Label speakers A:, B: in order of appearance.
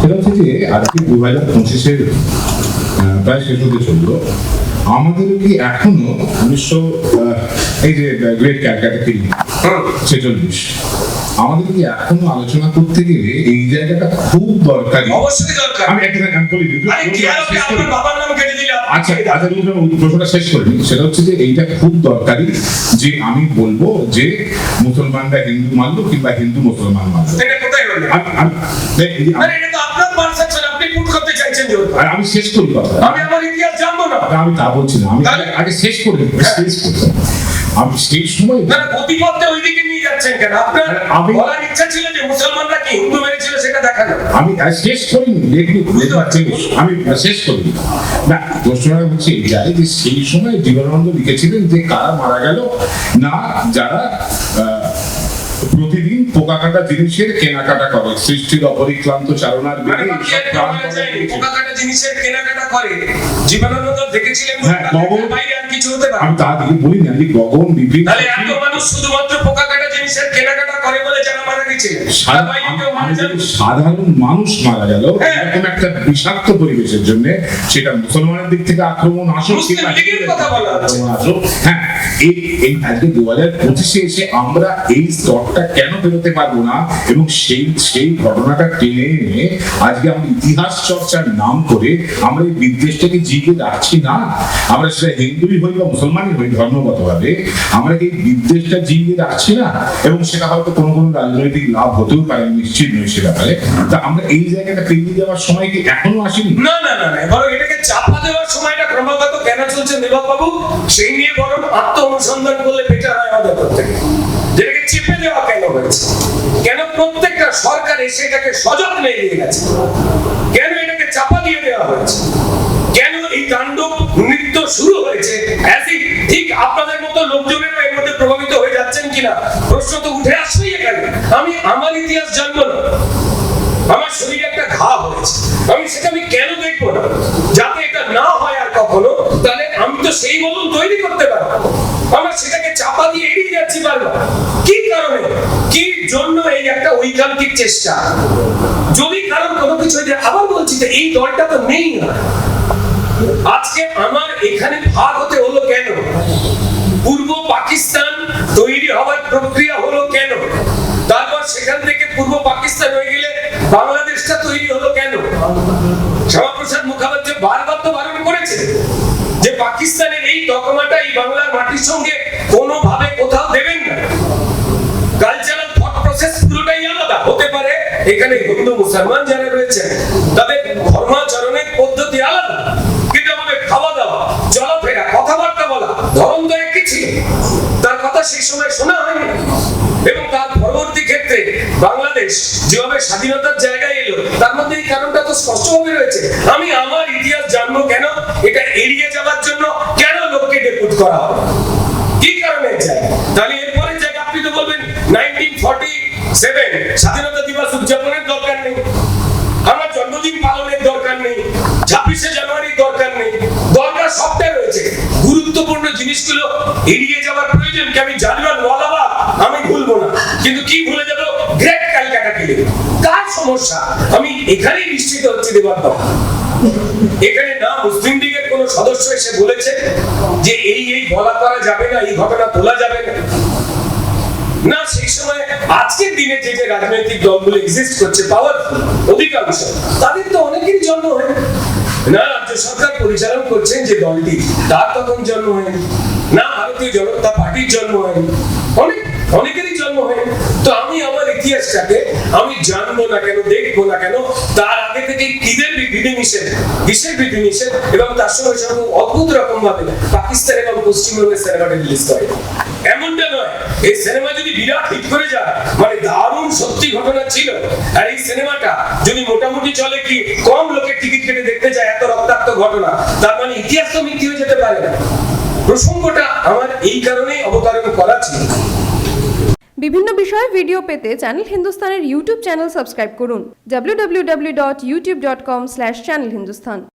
A: সেটা হচ্ছে যে আজকে দু হাজার পঁচিশের প্রায় শেষ হতে চলল। আমাদের কি এখনও উনিশশো এই যে গ্রেট ক্যালকাটা ফিল্ম ছেচল্লিশ। আমাদের কি এখনও আলোচনা করতে গেলে এই জায়গাটা খুব দরকারি?
B: অবশ্যই দরকার।
A: আমি একটা আমি বলি
B: বাবার নাম কেটে দিলে
A: আচ্ছা আচ্ছা তুমি প্রশ্নটা শেষ করিনি সেটা হচ্ছে যে এইটা খুব দরকারি যে আমি বলব যে মুসলমানরা হিন্দু মানলো কিংবা হিন্দু মুসলমান মানলো।
B: এটা কোথায়
A: আমি শেষ করি কথা।
B: আমি আমার ইতিহাস জানব না।
A: আমি তা বলছি না। আমি আগে- শেষ করে দিই, শেষ করতে আমি সেই সময়
B: না গতিপথে ওইদিকে নিয়ে যাচ্ছেন কেন? আপনার
A: আমি-
B: বলার ইচ্ছা ছিল যে মুসলমানরা কি হিন্দু মেরেছিল সেটা দেখানো
A: আমি শেষ করিনি বুঝতে আমি শেষ করিনি না। প্রশ্নটা হচ্ছে যে সেই সময় জীবনানন্দ লিখেছিলেন যে কারা মারা গেল না যারা আহ, প্রতিদিন পোকা কাটা জিনিসের কেনাকাটা করে সৃষ্টির অপরিক্লান্ত চারণার।
B: পোকা কাটা জিনিসের কেনাকাটা করে জীবনানন্দ দেখেছিলেন
A: হ্যাঁ,
B: বাইরে আর কিছু হতে পারে
A: আমি তা দিয়ে বলি না গগন বিভিন্ন
B: তাহলে এত মানুষ শুধুমাত্র পোকা কাটা জিনিসের কেনাকাটা
A: সাধারণ মানুষ মারা গেল
B: হ্যাঁ।
A: এরকম একটা বিষাক্ত পরিবেশের জন্য সেটা মুসলমানের দিক থেকে আক্রমণ আসুক। আক্রমণ হ্যাঁ এই এই আজকে দু হাজার পঁচিশে এসে আমরা এই স্তরটা কেন বেরোতে পারব না? এবং সেই সেই ঘটনাটা টেনে এনে আজকে আমরা ইতিহাস চর্চার নাম করে আমরা এই বিদ্বেষটাকে জিগে রাখছি না। আমরা সেটা হিন্দুই হই বা মুসলমানই হই ধর্মগতভাবে আমরা এই বিদ্বেষটা জিগে রাখছি না। এবং সেটা হয়তো কোনো কোনো রাজনৈতিক লাভ হতেও পারে, নিশ্চিত নই সে ব্যাপারে। তা আমরা এই জায়গাটা পেরিয়ে যাওয়ার সময় কি এখনও আসেনি?
B: না না না না এটাকে চাপা দেওয়ার সময়টা ক্রমাগত কেন চলছে দেবক বাবু সেই নিয়ে বরং আত্ম অনুসন্ধান করলে বেটার হয় আমাদের প্রত্যেকে। যেটাকে চেপে দেওয়া কেন হয়েছে? কেন প্রত্যেকটা সরকার এসে এটাকে সযত্নে নিয়ে গেছে? কেন এটাকে চাপা দিয়ে দেওয়া হয়েছে? কেন এই তাণ্ডব নৃত্য শুরু হয়েছে? ঠিক আপনাদের মতো লোকজনেরও এর মধ্যে যাচ্ছেন কিনা? প্রশ্ন তো উঠে আসবেই এখানে। আমি, আমার ইতিহাস জানব না। আমার শরীরে একটা ঘা হয়েছে। আমি সেটা আমি কেন দেখব না? যাতে এটা না হয় আর কখনো, তাহলে আমি তো সেই মতন তৈরি করতে পারব। আমার সেটাকে চাপা দিয়ে এড়িয়ে যাচ্ছি বারবার। কি কারণে? কি জন্য এই একটা ঐকান্তিক চেষ্টা? যদি কারণ কোনো কিছু আবার বলছি যে এই দলটা তো নেই না। আজকে আমার এখানে ভাগ হতে হলো কেন? পূর্ব পাকিস্তান তৈরি হওয়ার প্রক্রিয়া হলো কেন? তারপর সেখান থেকে পূর্ব পাকিস্তান হয়ে গেলে বাংলাদেশটা তৈরি হলো কেন? শ্যামাপ্রসাদ মুখোপাধ্যায় বারবার তো বারণ করেছে যে পাকিস্তানের এই তকমাটা এই বাংলার মাটির সঙ্গে কোনোভাবে কোথাও দেবেন না। কালচারাল থট প্রসেস পুরোটাই আলাদা। হতে পারে এখানে হিন্দু, মুসলমান যারা রয়েছে তাদের ধর্মাচরণের পদ্ধতি আলাদা। কিন্তু আমাদের খাওয়া দাওয়া চলাফেরা কথাবার্তা বলা, ধরন তো তার কথা সেই সময় শোনা হয়নি। এবং তার পরবর্তী ক্ষেত্রে বাংলাদেশ যেভাবে স্বাধীনতার জায়গায় এলো, তার মধ্যে এই কারণটা তো স্পষ্টভাবে রয়েছে। আমি আমার ইতিহাস জানব কেন? এটা এড়িয়ে যাওয়ার জন্য কেন লোককে ডেপুট করা হবে কি কারণে চাই তাহলে এরপরে জায়গা আপনি তো বলবেন নাইনটিন ফর্টি সেভেন স্বাধীনতা দিবস উদযাপনের দরকার জিনিসগুলো এড়িয়ে যাওয়ার প্রয়োজন কি? আমি জানলাম ওয়ালাবা আমি ভুলবো না। কিন্তু কি ভুলে যাব? গ্রেট ক্যালকাটা কিলে কার সমস্যা? আমি এখানেই নিশ্চিত হচ্ছি দেবার এখানে না মুসলিম লীগের কোন সদস্য এসে বলেছে যে এই এই বলা করা যাবে না, এই ঘটনা তোলা যাবে না। না, সেই সময় আজকের দিনে যে যে রাজনৈতিক দলগুলো এক্সিস্ট করছে পাওয়ার অধিকাংশ, তাদের তো অনেকেরই জন্ম হয়। না রাজ্য সরকার পরিচালন করছেন যে দলটি, তার তখন জন্ম হয়নি। না ভারতীয় জনতা পার্টির জন্ম হয়নি। অনেক, অনেকেরই জন্ম হয় তো আমি আমার ইতিহাসটাকে, আমি জানব না কেন, দেখব না কেন, তার আগে থেকে কিদের বিধি নিষেধ, কিসের বিধি নিষেধ, এবং তার সঙ্গে সঙ্গে অদ্ভুত রকম ভাবে পাকিস্তান এবং পশ্চিমবঙ্গের সিনেমাটা রিলিজ করে। এমনটা নয়, এই সিনেমা যদি বিরাট হিট করে যায় মানে দারুণ সত্যি ঘটনা ছিল, আর এই সিনেমাটা যদি মোটামুটি চলে কি, কম লোকের টিকিট কেটে দেখতে যায় এত রক্তাক্ত ঘটনা। তার মানে ইতিহাস তো মিথ্যে হয়ে যেতে পারে। না প্রসঙ্গটা আমার এই কারণেই অবতারণ করা ছিল।
C: বিভিন্ন বিষয়ে ভিডিও পেতে চ্যানেল হিন্দুস্তানের ইউটিউব চ্যানেল সাবস্ক্রাইব করুন। www.youtube.com/channelhindustan